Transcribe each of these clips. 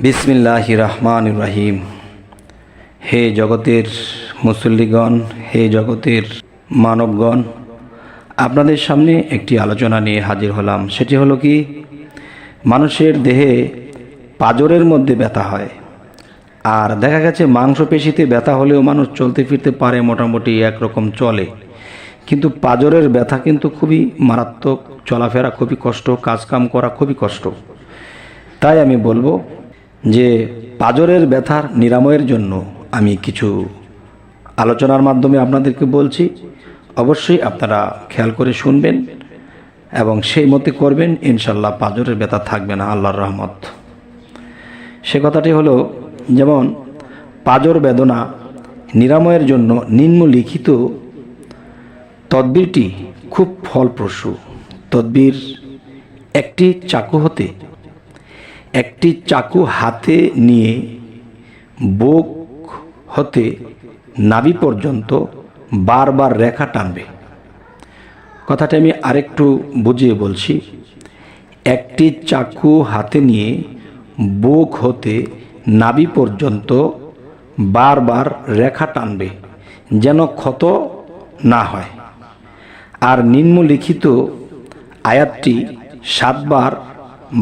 বিসমিল্লাহ রহমান রাহিম। হে জগতের মুসল্লিগণ, হে জগতের মানবগণ, আপনাদের সামনে একটি আলোচনা নিয়ে হাজির হলাম। সেটি হলো কি, মানুষের দেহে পাজরের মধ্যে ব্যথা হয়। আর দেখা গেছে মাংসপেশিতে ব্যথা হলেও মানুষ চলতে ফিরতে পারে, মোটামুটি একরকম চলে। কিন্তু পাজরের ব্যথা কিন্তু খুবই মারাত্মক, চলাফেরা খুবই কষ্ট, কাজকাম করা খুবই কষ্ট। তাই আমি বলব যে পাজরের ব্যথার নিরাময়ের জন্য আমি কিছু আলোচনার মাধ্যমে আপনাদেরকে বলছি, অবশ্যই আপনারা খেয়াল করে শুনবেন এবং সেই মতে করবেন, ইনশাল্লাহ পাজরের ব্যথা থাকবে না, আল্লাহর রহমত। সে কথাটি হলো, যেমন, পাজর বেদনা নিরাময়ের জন্য নিম্নলিখিত তদবিরটি খুব ফলপ্রসূ। তদবির একটি চাকু হতে একটি চাকু হাতে নিয়ে বুক হতে নাভি পর্যন্ত বারবার রেখা টানবে। কথাটা আমি আরেকটু বুঝিয়ে বলছি। একটি চাকু হাতে নিয়ে বুক হতে নাভি পর্যন্ত বারবার রেখা টানবে, যেন ক্ষত না হয়। আর নিম্নলিখিত আয়াতটি সাতবার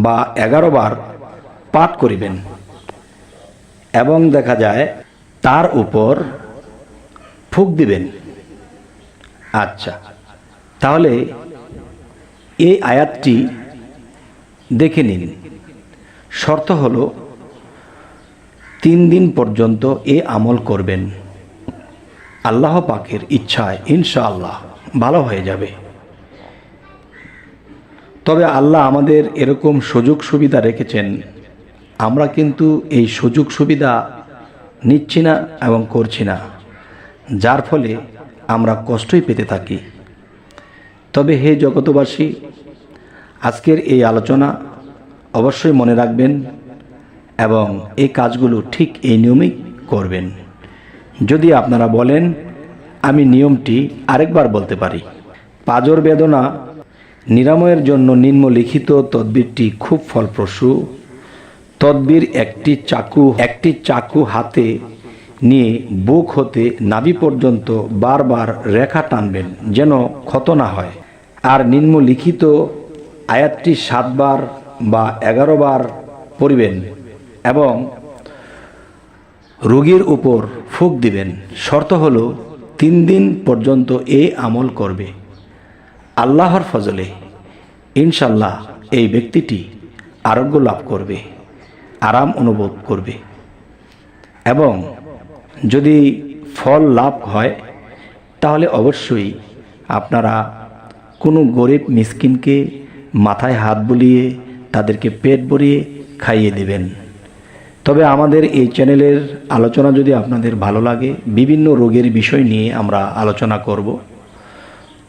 বা এগারো বার পাঠ করিবেন। এবং দেখা যায়, তার উপর ফুক দিবেন। আচ্ছা তাহলে এই আয়াতটি দেখে নিন। শর্ত হলো, তিন দিন পর্যন্ত এ আমল করবেন। আল্লাহ পাকের ইচ্ছায় ইনশাআল্লাহ ভালো হয়ে যাবে। তবে আল্লাহ আমাদের এরকম সুযোগ সুবিধা রেখেছেন আমরা কিন্তু এই সুযোগ সুবিধা নিচ্ছি না এবং করছি না, যার ফলে আমরা কষ্টই পেতে থাকি। তবে হে জগতবাসী আজকের এই আলোচনা অবশ্যই মনে রাখবেন এবং এই কাজগুলো ঠিক এই নিয়মেই করবেন। যদি আপনারা বলেন, আমি নিয়মটি আরেকবার বলতে পারি। পাজর বেদনা নিরাময়ের জন্য নিম্নলিখিত তদবিরটি খুব ফলপ্রসূ। তদবির একটি চাকু একটি চাকু হাতে নিয়ে বুক হতে নাভি পর্যন্ত বারবার রেখা টানবেন যেন ক্ষত না হয়। আর নিম্নলিখিত আয়াতটি সাতবার বা এগারো বার পড়িবেন এবং রোগীর উপর ফুক দিবেন। শর্ত হলো তিন দিন পর্যন্ত এ আমল করবে। আল্লাহর ফজলে ইনশাল্লাহ এই ব্যক্তিটি আরোগ্য লাভ করবে। আরাম অনুভব করবে। এবং যদি ফল লাভ হয়, তাহলে অবশ্যই আপনারা কোনো গরিব মিসকিনকে মাথায় হাত বুলিয়ে তাদেরকে পেট ভরিয়ে খাইয়ে দেবেন। তবে আমাদের এই চ্যানেলের আলোচনা যদি আপনাদের ভালো লাগে, বিভিন্ন রোগের বিষয় নিয়ে আমরা আলোচনা করব।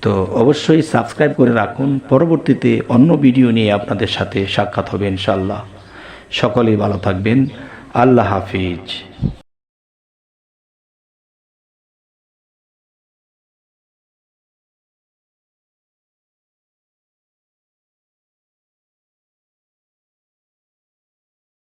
তো অবশ্যই সাবস্ক্রাইব করে রাখুন। পরবর্তীতে অন্য ভিডিও নিয়ে আপনাদের সাথে সাক্ষাৎ হবে ইনশাল্লাহ সকলেই ভালো থাকবেন। আল্লাহ হাফিজ।